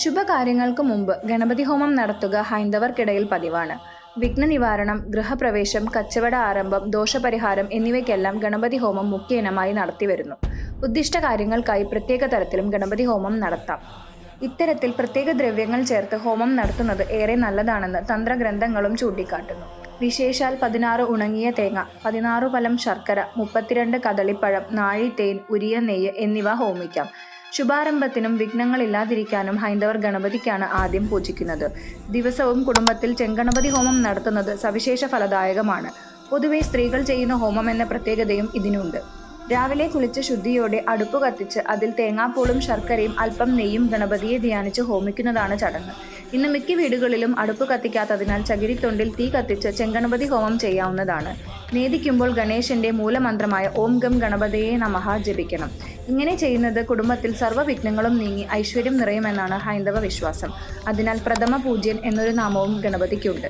ശുഭകാര്യങ്ങൾക്ക് മുമ്പ് ഗണപതി ഹോമം നടത്തുക ഹൈന്ദവർക്കിടയിൽ പതിവാണ്. വിഘ്ന നിവാരണം ഗൃഹപ്രവേശം കച്ചവട ആരംഭം ദോഷപരിഹാരം എന്നിവയ്ക്കെല്ലാം ഗണപതി ഹോമം മുഖ്യ ഇനമായി നടത്തിവരുന്നു. ഉദ്ദിഷ്ട കാര്യങ്ങൾക്കായി പ്രത്യേക തരത്തിലും ഗണപതി ഹോമം നടത്താം. ഇത്തരത്തിൽ പ്രത്യേക ദ്രവ്യങ്ങൾ ചേർത്ത് ഹോമം നടത്തുന്നത് ഏറെ നല്ലതാണെന്ന് തന്ത്രഗ്രന്ഥങ്ങളും ചൂണ്ടിക്കാട്ടുന്നു. വിശേഷാൽ പതിനാറ് ഉണങ്ങിയ തേങ്ങ പതിനാറ് പലം ശർക്കര മുപ്പത്തിരണ്ട് കദളിപ്പഴം നാഴി തേൻ ഉരിയ നെയ്യ് എന്നിവ ഹോമിക്കാം. ശുഭാരംഭത്തിനും വിഘ്നങ്ങളില്ലാതിരിക്കാനും ഹൈന്ദവർ ഗണപതിക്കാണ് ആദ്യം പൂജിക്കുന്നത്. ദിവസവും കുടുംബത്തിൽ ചെങ്കണപതി ഹോമം നടത്തുന്നത് സവിശേഷ ഫലദായകമാണ്. പൊതുവെ സ്ത്രീകൾ ചെയ്യുന്ന ഹോമം എന്ന പ്രത്യേകതയും ഇതിനുണ്ട്. രാവിലെ കുളിച്ച് ശുദ്ധിയോടെ അടുപ്പ് കത്തിച്ച് അതിൽ തേങ്ങാപ്പൂളും ശർക്കരയും അല്പം നെയ്യും ഗണപതിയെ ധ്യാനിച്ച് ഹോമിക്കുന്നതാണ് ചടങ്ങ്. ഇന്ന് മിക്ക വീടുകളിലും അടുപ്പ് കത്തിക്കാത്തതിനാൽ ചകിരിത്തൊണ്ടിൽ തീ കത്തിച്ച് ചെങ്കണപതി ഹോമം ചെയ്യാവുന്നതാണ്. നേദിക്കുമ്പോൾ ഗണേശന്റെ മൂലമന്ത്രമായ ഓം ഗം ഗണപതയെ നമഹ ജപിക്കണം. ഇങ്ങനെ ചെയ്യുന്നത് കുടുംബത്തിൽ സർവവിഘ്നങ്ങളും നീങ്ങി ഐശ്വര്യം നിറയുമെന്നാണ് ഹൈന്ദവ വിശ്വാസം. അതിനാൽ പ്രഥമ പൂജ്യൻ എന്നൊരു നാമവും ഗണപതിക്കുണ്ട്.